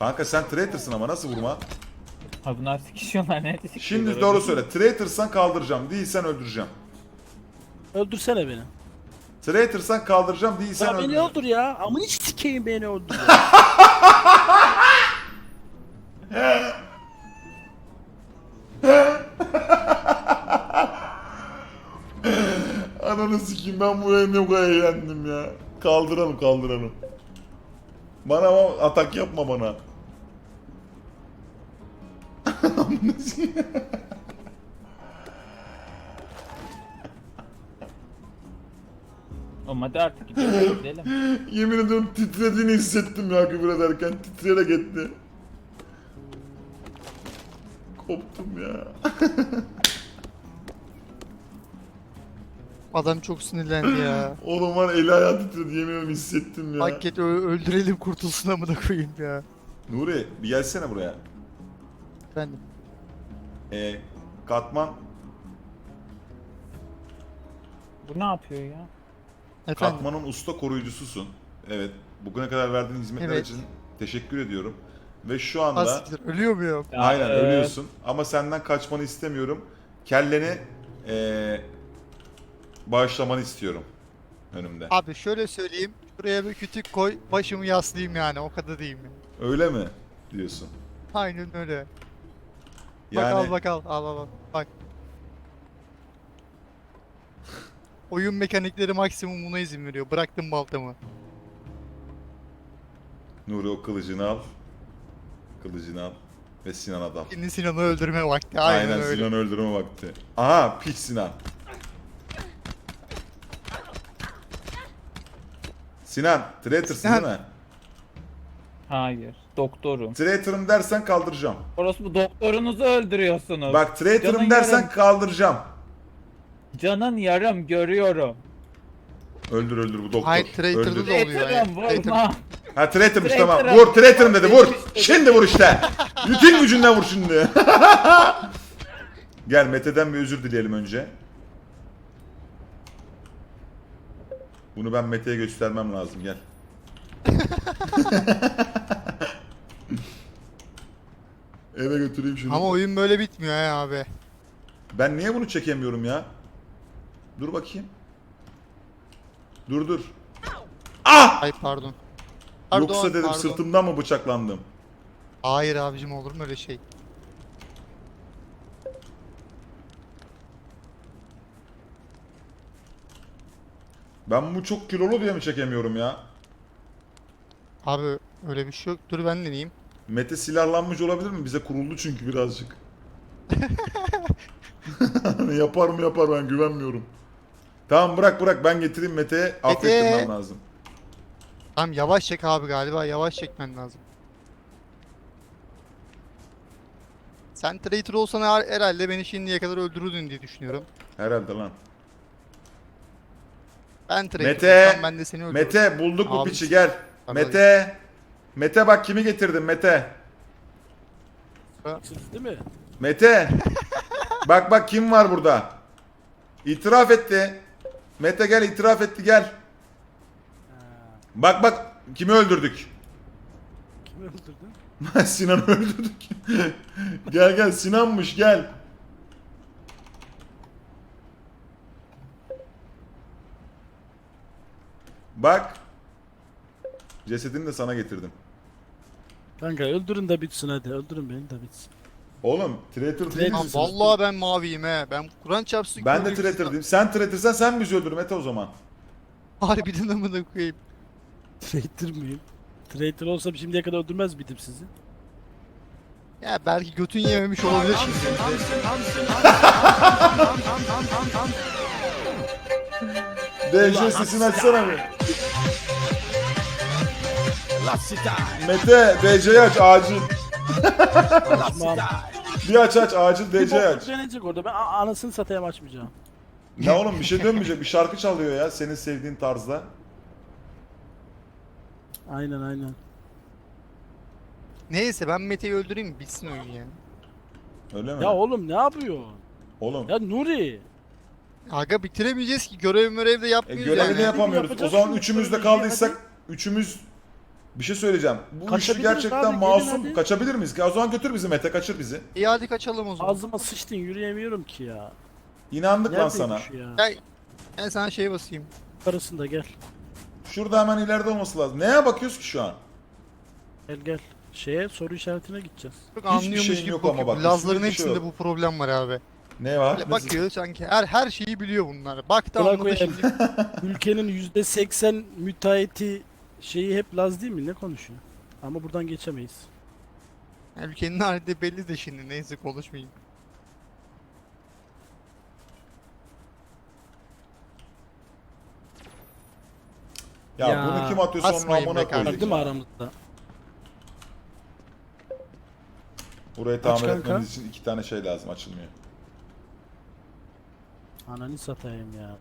Kanka sen traitor'sın ama nasıl vurma? Ha bunlar sikişiyorlar ne sikişiyorlar? Şimdi doğru söyle. Traitor'san kaldıracağım. Değilsen öldüreceğim. Öldürsene beni. Traitor'san kaldıracağım. Değilsen Ya beni öldüreceğim. öldür ya. Amın hiç sikeyim beni öldür. ya. Ananı sikeyim ben bu ne kadar eğlendim ya. Kaldıralım kaldıralım. Bana ama atak yapma bana. Sikeyim. Oğlum hadi artık gidelim gidelim. Yemin ediyorum titrediğini hissettim ya küfür ederken. Titreyerek etti. Koptum ya. Adam çok sinirlendi ya. Oğlum var eli ayağı titredi yemin ediyorum hissettim ya. Hak et ö- öldürelim kurtulsun amına koyayım ya. Nuri bir gelsene buraya. Efendim. Ee, katman Bu ne yapıyor ya? Efendim. Katmanın usta koruyucususun. Evet. Bugüne kadar verdiğin hizmetler Evet. için teşekkür ediyorum. Ve şu anda Asiktir. Ölüyor muyum? Ya, aynen e, ölüyorsun. Ama senden kaçmanı istemiyorum. Kelleni eee bağışlamanı istiyorum önümde. Abi şöyle söyleyeyim. Şuraya bir kütük koy. Başımı yaslayayım yani. O kadar diyeyim. yani. Öyle mi diyorsun? Aynen öyle. Bak Yani al bak al. Al al al. Bak. Oyun mekanikleri maksimum buna izin veriyor. Bıraktım baltamı. Nuri o kılıcını al. Kılıcını al. Ve Sinan'a dal. Şimdi Sinan'ı öldürme vakti. Aynen, Aynen, öyle. Sinan'ı öldürme vakti. Aha piç Sinan. Sinan, traitor'sın Sinan. değil mi? Hayır. Doktorum. Traitor'ım dersen kaldıracağım. Orospu doktorunuzu öldürüyorsunuz. Bak traitor'ım Canın dersen yarım. kaldıracağım. Canın yarım görüyorum. Öldür öldür bu doktor. Hayır, traitor'da Öldür. da oluyor. Traitor'ım vurma. Ha traitor'mış Traitor'ım. tamam. Vur traitor'ım dedi vur. Şimdi vur işte. Bütün gücünden vur şimdi. Gel Mete'den bir özür dileyelim önce. Bunu ben Mete'ye göstermem lazım gel. Eve götüreyim şunu. Ama oyun böyle bitmiyor ya abi. Ben niye bunu çekemiyorum ya? Dur bakayım. Dur dur. Ah! Ay pardon. Pardon, Yoksa dedim pardon. sırtımdan mı bıçaklandım? Hayır abicim olur mu öyle şey? Ben bu çok kilolu diye mi çekemiyorum ya? Abi öyle bir şey yok. Dur ben deneyeyim. Mete silahlanmış olabilir mi? Bize kuruldu çünkü birazcık. yapar mı yapar ben güvenmiyorum. Tamam bırak bırak ben getireyim Mete'ye affettirmem lazım. Tamam yavaş çek abi galiba yavaş çekmen lazım. Sen traitor olsan her- herhalde beni şimdiye kadar öldürürdün diye düşünüyorum. Herhalde lan. Ben traitor Mete! olsam ben de seni öldürürüm. Mete bulduk bu Abi, piçi gel. Mete. Mete bak kimi getirdim Mete. Siz değil mi? Mete. bak bak kim var burada. İtiraf etti. Mete gel itiraf etti gel. Bak bak kimi öldürdük. Kimi öldürdün? Sinan'ı öldürdük. gel gel Sinan'mış gel. Bak. Cesedini de sana getirdim. Kanka öldürün de bitsin hadi. Öldürün beni de bitsin. Oğlum traitor değil misin? vallahi ben maviyim he. Ben Kur'an çarpsın. Ben de traitor diyeyim. Sen traitorsan sen bizi öldür Mete o zaman. Harbiden amına koyayım. Traitor muyum? Traitor olsam şimdiye kadar öldürmez miydim sizi? Ya belki götün yememiş olabilir şimdi. DJ sesini açsana bir. Mete DC'yi aç acil. Bir aç aç acil DC'yi aç. deneyecek orada. Ben a- anasını satayım açmayacağım. Ne oğlum bir şey dönmeyecek. Bir şarkı çalıyor ya senin sevdiğin tarzda. Aynen aynen. Neyse ben Mete'yi öldüreyim bitsin oyun ya. Öyle mi? Ya oğlum ne yapıyor? oğlum. Ya Nuri. Aga bitiremeyeceğiz ki görev mörev de E, yapmıyoruz görevini yani. yapamıyoruz. O zaman şunu, üçümüz de kaldıysak üçümüz Bir şey söyleyeceğim. Bu işi Kaçabiliriz gerçekten abi, gelin masum. hadi. Kaçabilir miyiz? O zaman götür bizi Mete kaçır bizi. İyi hadi kaçalım o zaman. Ağzıma sıçtın yürüyemiyorum ki ya. İnandık lan sana. şu ya? Gel. Ben sana şey basayım. Arasında gel. Şurada hemen ileride olması lazım. Neye bakıyoruz ki şu an? Gel gel. Şeye soru işaretine gideceğiz. Çok Hiçbir anlıyormuş şeyin gibi yok ama bakıyor. bak, Lazların üstünde bir şey hepsinde yok. bu problem var abi. Ne var? Böyle Nasıl- bakıyor sanki her her şeyi biliyor bunlar. Baktı Bırak anladı o şimdi. Ülkenin %80 müteahhiti şeyi hep Laz değil mi? Ne konuşuyor? Ama buradan geçemeyiz. Ülkenin hali de belli de şimdi neyse konuşmayayım. Ya, Ya, bunu kim atıyorsa onun asmayın be amına kardeşim. Var koyacak. değil mi ya. aramızda? Burayı tamir kanka. etmemiz için iki tane şey lazım açılmıyor. Ananı satayım ya.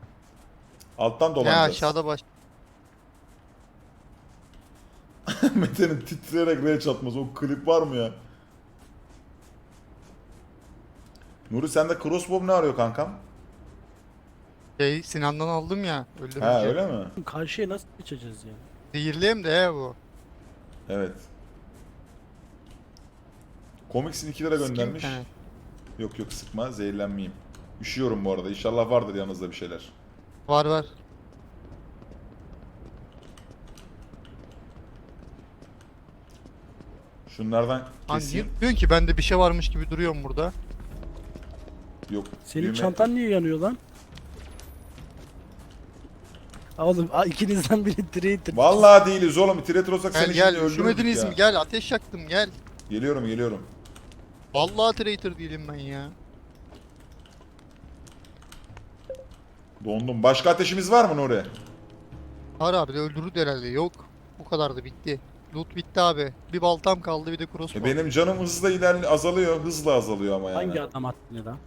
Alttan Ya dolanacağız. aşağıda baş. Mete'nin titreyerek R çatması. O klip var mı ya? Nuri sende crossbow ne arıyor kankam? Şey Sinan'dan aldım ya. Öldürünce. Ha öyle mi? Karşıya nasıl geçeceğiz ya? Zehirliyim de he bu. Evet. Komiksin 2 lira Sıkayım göndermiş. bir tane. Yok yok sıkma zehirlenmeyeyim. Üşüyorum bu arada. İnşallah vardır yanınızda bir şeyler. Var var. Şunlardan Hani niye diyorsun ki bende bir şey varmış gibi duruyorum burada. Yok. Senin düğme- çantan niye yanıyor lan? Oğlum a- ikinizden biri traitor. Vallahi değiliz oğlum. Tiretir olsak Gel seni gel şimdi öldürürdük üşümediniz ya. mi? Gel ateş yaktım gel. Geliyorum geliyorum. Vallahi traitor değilim ben ya. Dondum. Başka ateşimiz var mı Nuri? Var abi de öldürürdü herhalde. Yok. Bu kadar da bitti. Loot bitti abi. Bir baltam kaldı bir de E crossbow. benim canım hızla ilerli azalıyor. Hızla azalıyor ama yani. Hangi adam attı ne lan?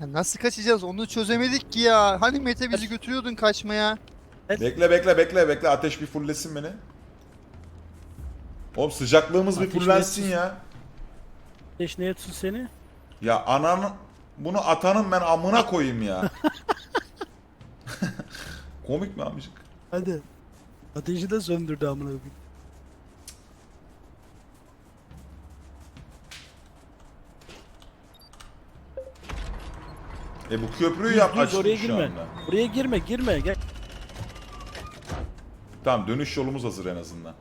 Ya nasıl kaçacağız onu çözemedik ki ya. Hani Mete bizi götürüyordun kaçmaya. Bekle bekle bekle bekle. Ateş bir fullesin beni. Oğlum sıcaklığımız bir Ateş fullensin ya. Ateş ne etsin seni? Ya ananı bunu atanın ben amına koyayım ya. Komik mi amcık? Hadi. Ateşi de söndürdü amına koyayım. E bu köprüyü yap düz, oraya şu girme. anda. Buraya girme girme gel. Tamam dönüş yolumuz hazır en azından.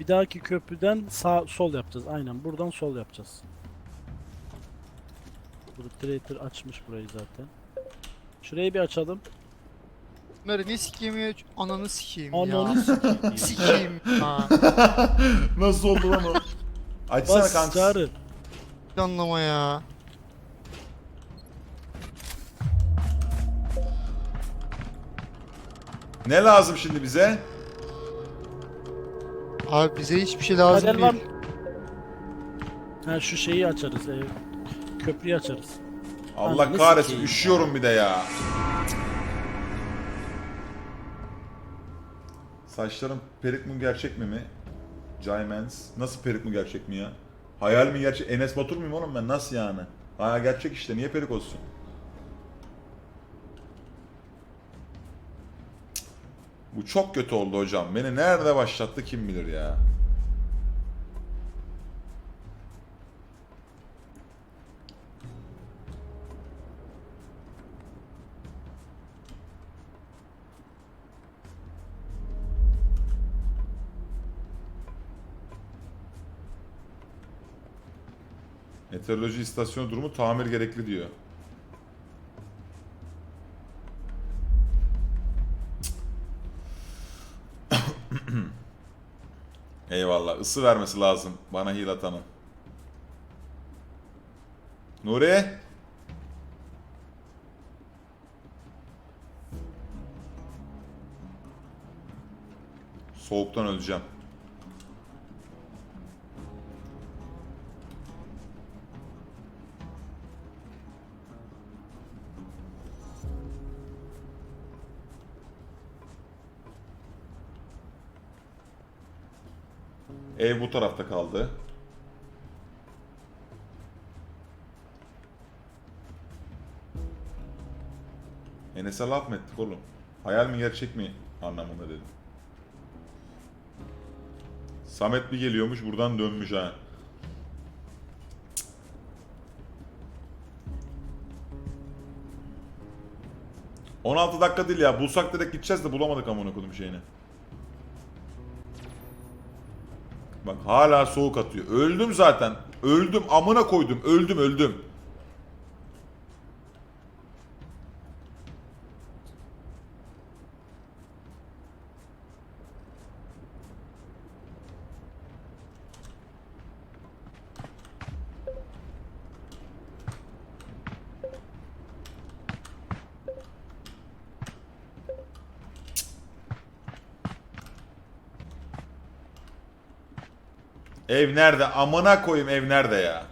Bir dahaki köprüden sağ sol yapacağız. Aynen buradan sol yapacağız. Burada traitor açmış burayı zaten. Şurayı bir açalım. Bunları ne sikeyim ya? Ananı sikeyim ya. Ananı sikeyim. sikeyim ha. Nasıl oldu lan o? Açsana Bas kanka. çağrı. Anlama ya. Ne lazım şimdi bize? Abi bize hiçbir şey lazım Kader var. değil. Ha şu şeyi açarız. e, köprüyü açarız. Allah Ananı kahretsin sikeyim üşüyorum bir de ya. Saçlarım perik mi gerçek mi mi? Jaymans. Nasıl perik mi gerçek mi ya? Hayal mi gerçek? Enes Batur muyum oğlum ben? Nasıl yani? Hayal gerçek işte. Niye perik olsun? Bu çok kötü oldu hocam. Beni nerede başlattı kim bilir ya. Meteoroloji istasyonu durumu tamir gerekli diyor. Eyvallah. Isı vermesi lazım bana heal atanın. Nuri? Soğuktan öleceğim. Ev bu tarafta kaldı. Enes'e laf mı ettik oğlum? Hayal mi gerçek mi anlamında dedim. Samet bir geliyormuş buradan dönmüş ha. 16 dakika değil ya. Bulsak direkt gideceğiz de bulamadık amına kodum şeyini. Hala soğuk atıyor. Öldüm zaten. Öldüm amına koydum. Öldüm öldüm. Ev nerede? Amına koyayım ev nerede ya?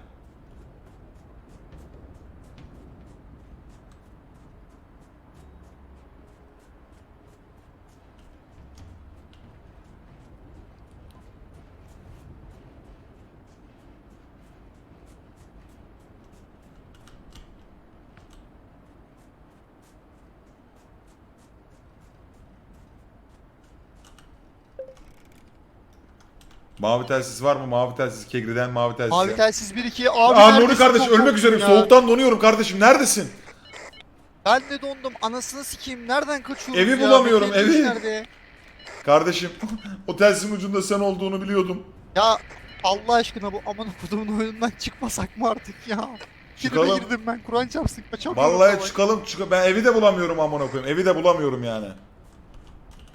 Mavi telsiz var mı? Mavi telsiz Kegri'den mavi telsiz. Mavi telsiz 1-2. Abi Aa Nuri neredesin? kardeş Çok ölmek korktum üzereyim. ya. Soğuktan donuyorum kardeşim. Neredesin? Ben de dondum. Anasını sikeyim. Nereden kaçıyoruz Evi ya? bulamıyorum, evi. Nerede? Kardeşim o telsizin ucunda sen olduğunu biliyordum. Ya Allah aşkına bu aman okuduğumun oyundan çıkmasak mı artık ya? Kirime Çıkalım. girdim ben. Kur'an çarpsın. Kaçamıyorum. Vallahi çıkalım çık ben evi de bulamıyorum amına koyayım. Evi de bulamıyorum yani.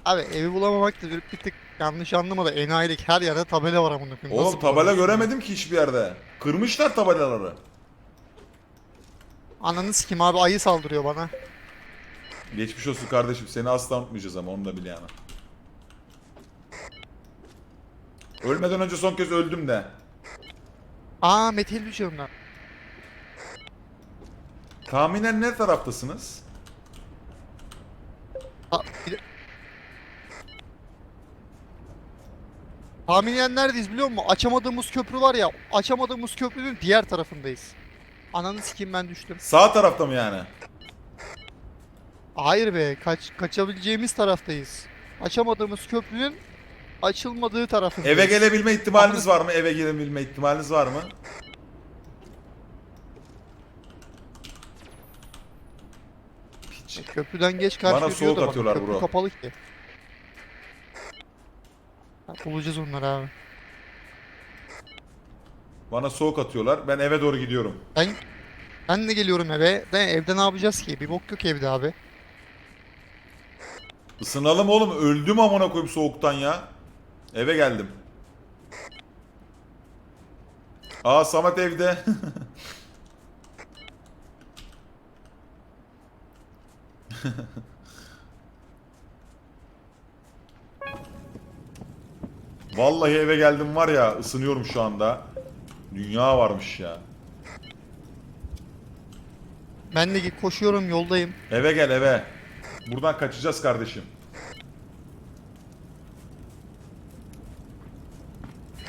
Abi evi bulamamak da bir, bir tık yanlış anlama da enayilik her yerde tabela var amına koyayım. Oğlum Nasıl tabela göremedim ki hiçbir yerde. Kırmışlar tabelaları. Ananı sikeyim abi ayı saldırıyor bana. Geçmiş olsun kardeşim. Seni asla unutmayacağız ama onu da bil yani. Ölmeden önce son kez öldüm de. Aa Metal Vision'dan. Tahminen ne taraftasınız? Aa, bir de- Tahminen neredeyiz biliyor musun? Açamadığımız köprü var ya. Açamadığımız köprünün diğer tarafındayız. Ananı sikeyim ben düştüm. Sağ tarafta mı yani? Hayır be, kaç kaçabileceğimiz taraftayız. Açamadığımız köprünün açılmadığı tarafındayız. Eve gelebilme ihtimaliniz var mı? Eve gelebilme ihtimaliniz var mı? Köprüden geç karşıya Bana soğuk atıyorlar köprü bro. kapalı ki. Bulacağız onları abi. Bana soğuk atıyorlar. Ben eve doğru gidiyorum. Ben ben de geliyorum eve. De evde ne yapacağız ki? Bir bok yok evde abi. Isınalım oğlum. Öldüm amına koyayım soğuktan ya. Eve geldim. Aa Samet evde. Vallahi eve geldim var ya ısınıyorum şu anda. Dünya varmış ya. Ben de koşuyorum yoldayım. Eve gel eve. Buradan kaçacağız kardeşim.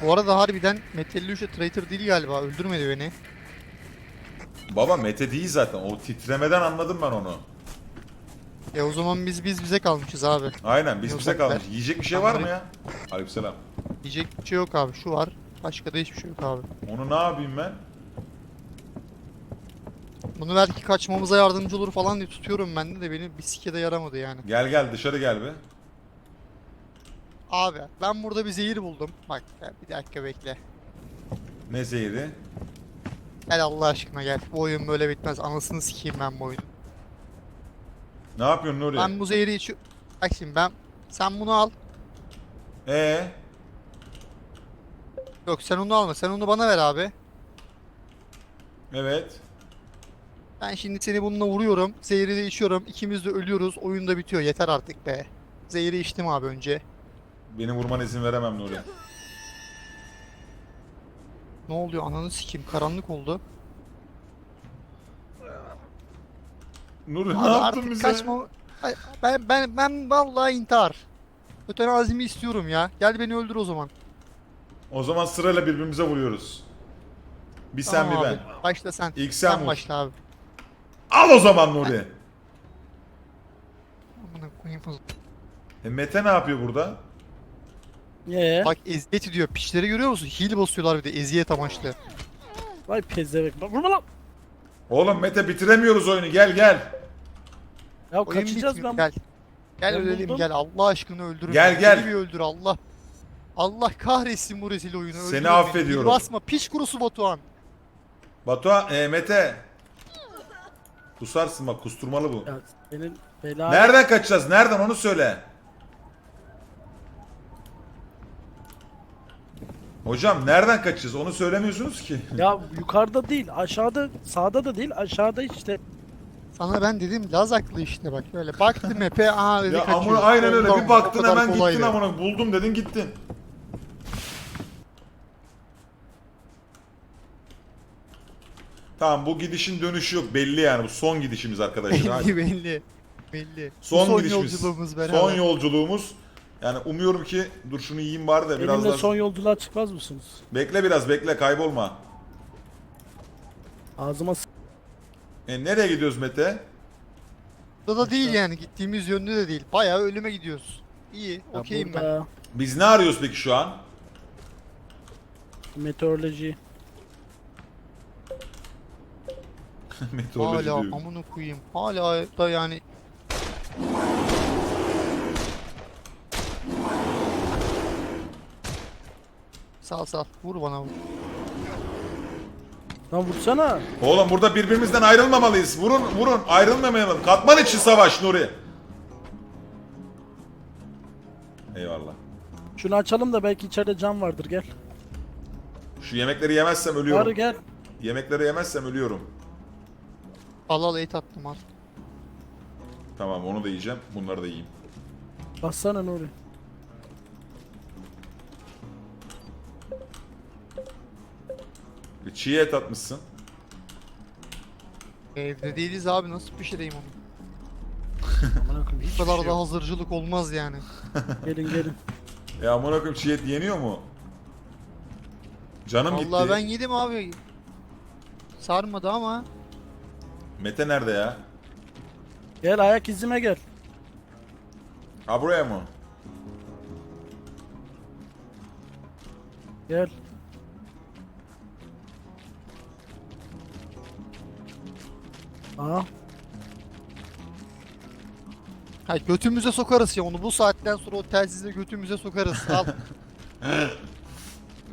Bu arada harbiden Metalluşa traitor değil galiba. Öldürmedi beni. Baba Mete değil zaten. O titremeden anladım ben onu. E o zaman biz biz bize kalmışız abi. Aynen biz bize kalmış. Yiyecek bir şey var mı ya? Aleykümselam. Diyecek bir şey yok abi. Şu var. Başka da hiçbir şey yok abi. Onu ne yapayım ben? Bunu belki kaçmamıza yardımcı olur falan diye tutuyorum ben de de beni bir sike de yaramadı yani. Gel gel dışarı gel be. Abi ben burada bir zehir buldum. Bak bir dakika bekle. Ne zehri? Gel Allah aşkına gel. Bu oyun böyle bitmez. Anasını sikeyim ben bu oyunu. Ne yapıyorsun Nuri? Ben bu zehri içiyorum. Bak şimdi ben... Sen bunu al. Ee, Yok sen onu alma. Sen onu bana ver abi. evet. Ben şimdi seni bununla vuruyorum. Zehri de içiyorum. İkimiz de ölüyoruz. Oyun da bitiyor. Yeter artık be. Zehri içtim abi önce. Beni vurmana izin veremem Nuri. Ne oluyor ananı sikeyim. Karanlık oldu. Nuri Abi ne yaptın artık bize? kaçma. Ay, Ben ben ben vallahi intihar. Ötenazimi istiyorum ya. Gel beni öldür o zaman. O zaman sırayla birbirimize vuruyoruz. Bir sen Tamam bir abi. ben. Başla sen. İlk sen vur. başla abi. Al o zaman Nuri. Amına koyayım. E Mete ne yapıyor burada? Ee, Bak eziyet diyor. Piçleri görüyor musun? Heal basıyorlar bir de eziyet amaçlı. vay pezevenk. Bak vurma lan. Oğlum Mete bitiremiyoruz oyunu gel gel. Ya Oyun kaçacağız bitmiyor. ben. Gel. Gel Ben ölelim buldum. gel. Allah aşkına öldürün. Gel, beni. gel. Bir öldür Allah. Allah kahretsin bu rezil oyunu. Seni beni. affediyorum. Bir basma. Piç kurusu Batuhan. Batuhan, e, Mete. Kusarsın bak kusturmalı bu. Ya senin bela. Nereden kaçacağız? Nereden onu söyle. Hocam nereden kaçacağız? Onu söylemiyorsunuz ki. Ya yukarıda değil, aşağıda, sağda da değil, aşağıda işte. Sana ben dedim Laz aklı işte bak böyle. Baktım epe aha dedi Ya kaçıyor. amına aynen öyle. Bir baktın hemen gittin amına. Buldum dedin gittin. Tamam bu gidişin dönüşü yok. Belli yani. Bu son gidişimiz arkadaşlar. Belli belli. Belli. Bu Son, son gidişimiz. yolculuğumuz beraber. Son yolculuğumuz. Yani umuyorum ki dur şunu yiyeyim bari de biraz Benimle daha. son yolculuğa çıkmaz mısınız? Bekle biraz bekle kaybolma. Ağzıma s- E, nereye gidiyoruz Mete? Burada da değil yani gittiğimiz yönde de değil. Bayağı ölüme gidiyoruz. İyi, ya okeyim ben. burada Biz ne arıyoruz peki şu an? meteoroloji. Meteoroloji Hala diyor. amına koyayım. Hala da yani Sal sal. Vur bana vur. Lan vursana. Oğlum burada birbirimizden ayrılmamalıyız. Vurun vurun ayrılmamayalım. Katman için savaş Nuri. Eyvallah. Şunu açalım da belki içeride cam vardır gel. Şu yemekleri yemezsem Var ölüyorum. gel. Yemekleri yemezsem ölüyorum. Al al et attım al. Tamam onu da yiyeceğim. Bunları da yiyeyim. Bassana Nuri. Bir çiğ et atmışsın. Evde değiliz abi nasıl pişireyim onu? Amına koyayım Bu hiçbir kadar şey da yok. hazırcılık olmaz yani. Gelin gelin. Ya amına koyayım çiğ et yeniyor mu? Canım gitti. Vallahi ben yedim abi. Sarmadı ama. Mete nerede ya? Gel ayak izime gel. Ha buraya mı? Gel. Aa, Ha götümüze sokarız ya onu bu saatten sonra o telsizle götümüze sokarız. Al.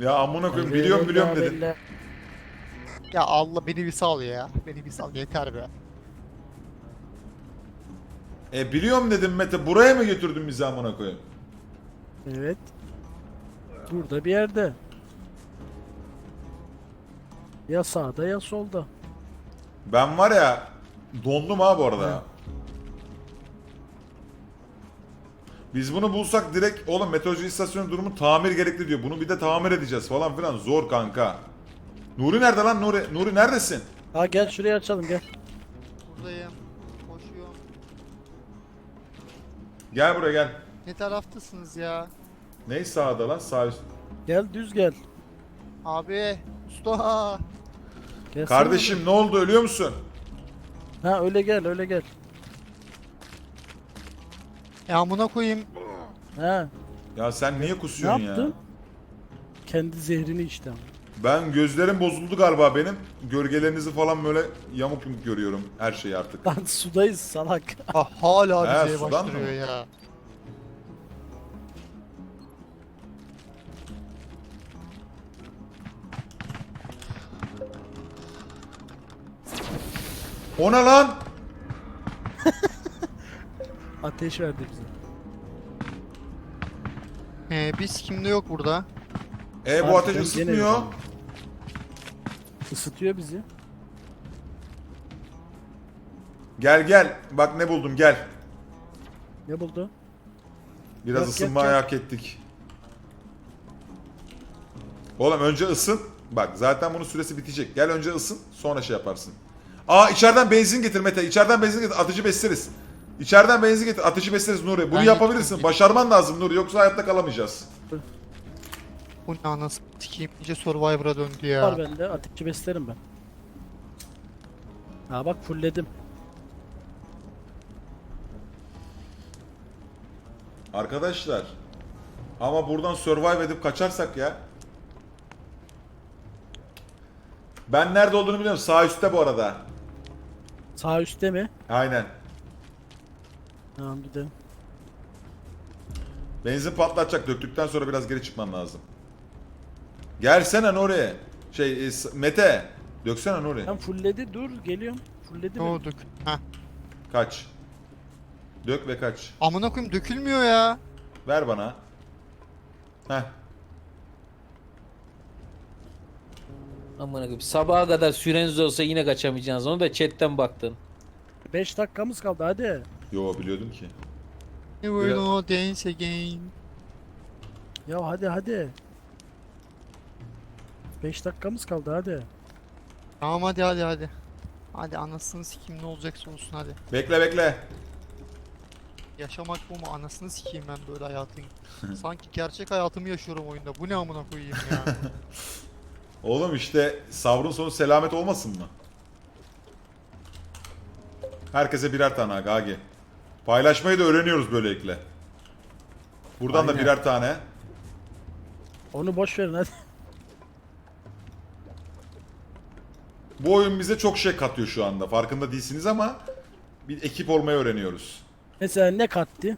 Ya amına koyayım biliyorum biliyorum belli. Ya Allah beni bir sal ya. Beni bir sal yeter be. E biliyorum dedim Mete. Buraya mı götürdün bizi amına koyayım? Evet. Burada bir yerde. Ya sağda ya solda. Ben var ya dondum ha bu arada. Biz bunu bulsak direkt oğlum meteoroloji istasyonu durumu tamir gerekli diyor. Bunu bir de tamir edeceğiz falan filan. Zor kanka. Nuri nerede lan Nuri? Nuri neredesin? Ha gel şurayı açalım gel. Buradayım. Koşuyorum. Gel buraya gel. Ne taraftasınız ya? Ney sağda lan? Sağ üst. Gel düz gel. Abi. Usta. Gelsene. Kardeşim ne oldu ölüyor musun? Ha öyle gel öyle gel. Ya amına koyayım. Ha Ya sen niye ne kusuyorsun yaptın? ya? Kendi zehrini içti ama. Ben gözlerim bozuldu galiba benim. Gölgelerinizi falan böyle yamuk yumuk görüyorum. Her şeyi artık. Lan sudayız salak. Ha, hala He, bize sudan başlıyor ya. O ne lan? Ateş verdi bize. He, biz kimde yok burada? E bu Harbiden ateş gene ısıtmıyor. güzel. Isıtıyor bizi. Gel gel. Bak ne buldum gel. Ne buldu? Biraz gel, ısınmayı gel. hak ettik. Oğlum önce ısın. Bak zaten bunun süresi bitecek. Gel önce ısın sonra şey yaparsın. Aa içeriden benzin getir Mete. İçeriden benzin getir. Atıcı besleriz. İçeriden benzin getir. Atıcı besleriz Nuri. Bunu Ben yapabilirsin. Başarman lazım Nuri. Yoksa hayatta kalamayacağız. Bu ne anasını sikeyim. İyice Survivor'a döndü ya. Var bende. Ateşi beslerim ben. Ha bak fullledim. Arkadaşlar. Ama buradan survive edip kaçarsak ya. Ben nerede olduğunu biliyorum. Sağ üstte bu arada. Sağ üstte mi? Aynen. Tamam gidelim. Benzin patlatacak. Döktükten sonra biraz geri çıkman lazım. Gelsene oraya. Şey e, s- Mete. Döksene oraya. Tam fullledi dur geliyorum. Fullledi mi? Doğduk. Heh. Kaç. Dök ve kaç. Amına koyayım dökülmüyor ya. Ver bana. Heh. Amına koyayım. Sabaha kadar süreniz olsa yine kaçamayacaksınız. Onu da chatten baktın. 5 dakikamız kaldı hadi. Yo biliyordum ki. You will not dance again. Ya hadi hadi. 5 dakikamız kaldı hadi. Tamam hadi hadi hadi. Hadi anasını sikeyim ne olacaksa olsun hadi. Bekle bekle. Yaşamak bu mu? Anasını sikeyim ben böyle hayatın. Sanki gerçek hayatımı yaşıyorum oyunda. Bu ne amına koyayım ya. Oğlum işte sabrın sonu selamet olmasın mı? Herkese birer tane Gagi. Paylaşmayı da öğreniyoruz böylelikle. Buradan da Aynen. birer tane. Onu boş verin hadi. Bu oyun bize çok şey katıyor şu anda. Farkında değilsiniz ama bir ekip olmayı öğreniyoruz. Mesela ne kattı?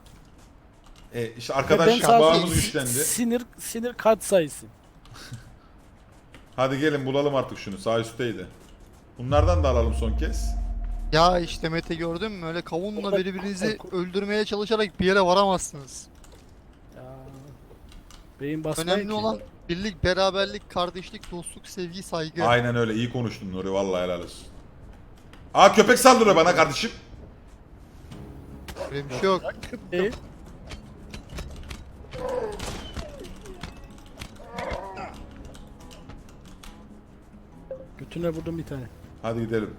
E işte arkadaş sadece bağımız güçlendi. Sinir sinir kat sayısı. Hadi gelin bulalım artık şunu. Sağ üstteydi. Bunlardan da alalım son kez. ya işte Mete gördün mü? Öyle kavunla birbirinizi öldürmeye çalışarak bir yere varamazsınız. Ya. Beyin basmayın Önemli ki. olan birlik, beraberlik, kardeşlik, dostluk, sevgi, saygı. Aynen öyle. iyi konuştun Nuri. Vallahi helal olsun. Aa köpek saldırıyor bana kardeşim. Böyle bir şey yok. Götüne vurdum bir tane. Hadi gidelim.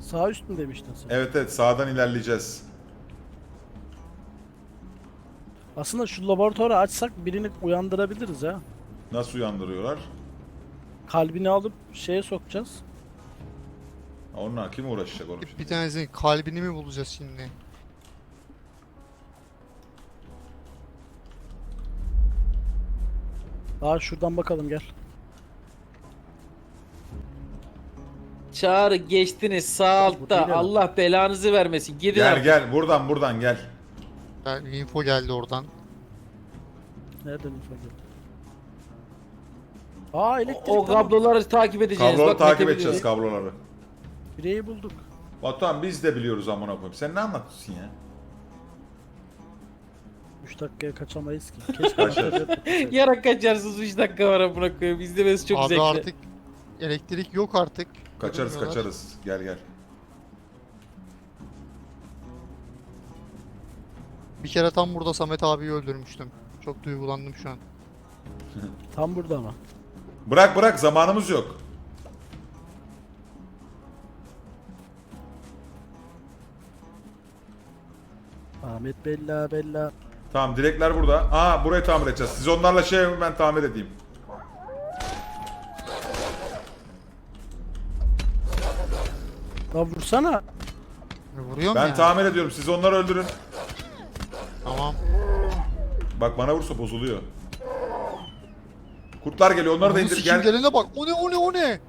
Sağ üst mü demiştin sen? Evet evet sağdan ilerleyeceğiz. Aslında şu laboratuvarı açsak birini uyandırabiliriz ha. Nasıl uyandırıyorlar? Kalbini alıp şeye sokacağız. Onunla kim uğraşacak oğlum şimdi? Bir tanesinin kalbini mi bulacağız şimdi? Aa şuradan bakalım gel. Çağrı geçtiniz sağ altta. değil? Allah belanızı vermesin. Gidin Gel artık. gel buradan buradan gel. Yani info geldi oradan. Nereden info geldi? Aa elektrik O tamam. kabloları takip edeceğiz. Kabloları Bak, takip Mete edeceğiz biliyor. kabloları. Bireyi bulduk. Batuhan biz de biliyoruz amına koyayım. Sen ne anlatıyorsun ya? 3 dakikaya kaçamayız ki. Keşke Kaçar. yapmasaydık. Yarak kaçarsınız 3 dakika var amına koyayım. İzlemesi çok Abi zevkli. artık elektrik yok artık. Kaçarız kaçarız. Gel gel. Bir kere tam burada Samet abiyi öldürmüştüm. Çok duygulandım şu an. Tam burada ama. Bırak bırak zamanımız yok. Ahmet Bella Bella. Tamam direkler burada. Aa burayı tamir edeceğiz. Siz onlarla şey yapın, ben tamir edeyim. La vursana. E, Vuruyorum Ben ya. tamir ediyorum. Siz onları öldürün. Tamam. Bak bana vursa bozuluyor. Kurtlar geliyor. Onları da Bunu indir. Gel. gelene bak. O ne o ne o ne?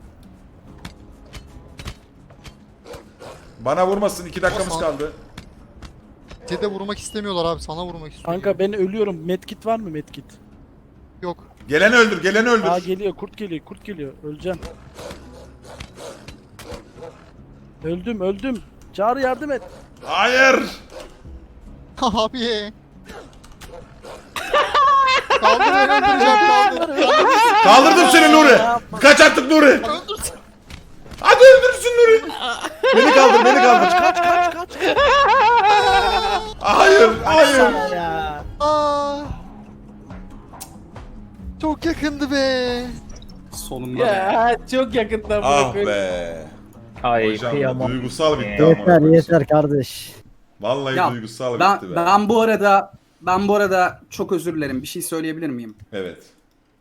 Bana vurmasın. iki dakikamız Osman. kaldı. Size de vurmak istemiyorlar abi. Sana vurmak istiyor. Kanka ben ölüyorum. Medkit var mı medkit? Yok. Geleni öldür. Geleni öldür. Aa geliyor kurt geliyor kurt geliyor. Öleceğim. Öldüm öldüm. Çağrı yardım et. Hayır. Abi. öldüreceğim. Kaldırdım seni Nuri. Kaç artık Nuri. Öldürsün. Hadi öldürsün Nuri. Beni kaldır. Beni kaldır. Kaç kaç kaç. Hayır. Hayır. ya. Aa. Çok yakındı be. Sonunda be. Ya çok yakında Ah be. Ay Hocam kıyamam. duygusal bitti amına Yeter yeter kardeş. Vallahi Ya, duygusal Ben, bitti be. ben bu arada ben bu arada çok özür dilerim. Bir şey söyleyebilir miyim? Evet.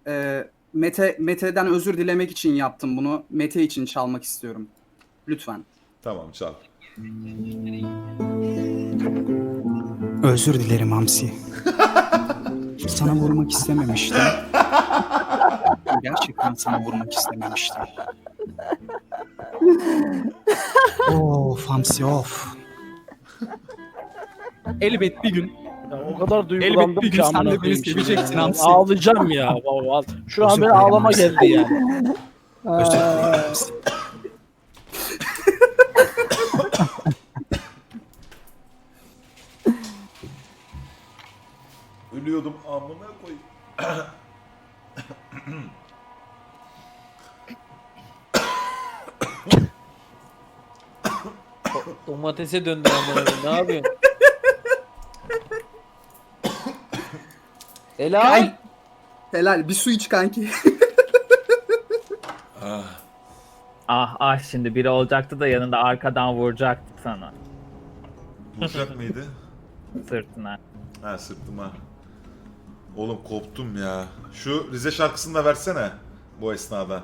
Ee, Mete Mete'den özür dilemek için yaptım bunu. Mete için çalmak istiyorum. Lütfen. Tamam çal. Özür dilerim Hamsi. sana vurmak istememiştim. Gerçekten sana vurmak istememiştim. of Hamsi of. Elbet bir gün Ya o kadar duygulandım Elbet bir gün sen de beni seveceksin. Hamsi. Ağlayacağım ya. Vallahi. Şu an Özür ben dilerim ağlama geldi yani. Özür dilerim Hamsi. Ölüyordum amına koyayım. Domatese döndü amına koyayım. Ne yapıyorsun? Helal. Ay. Helal bir su iç kanki. Ah ah şimdi biri olacaktı da yanında arkadan vuracaktı sana Vuracak mıydı? sırtına. Ha sırtıma. Oğlum koptum ya. Şu Rize şarkısını da versene bu esnada.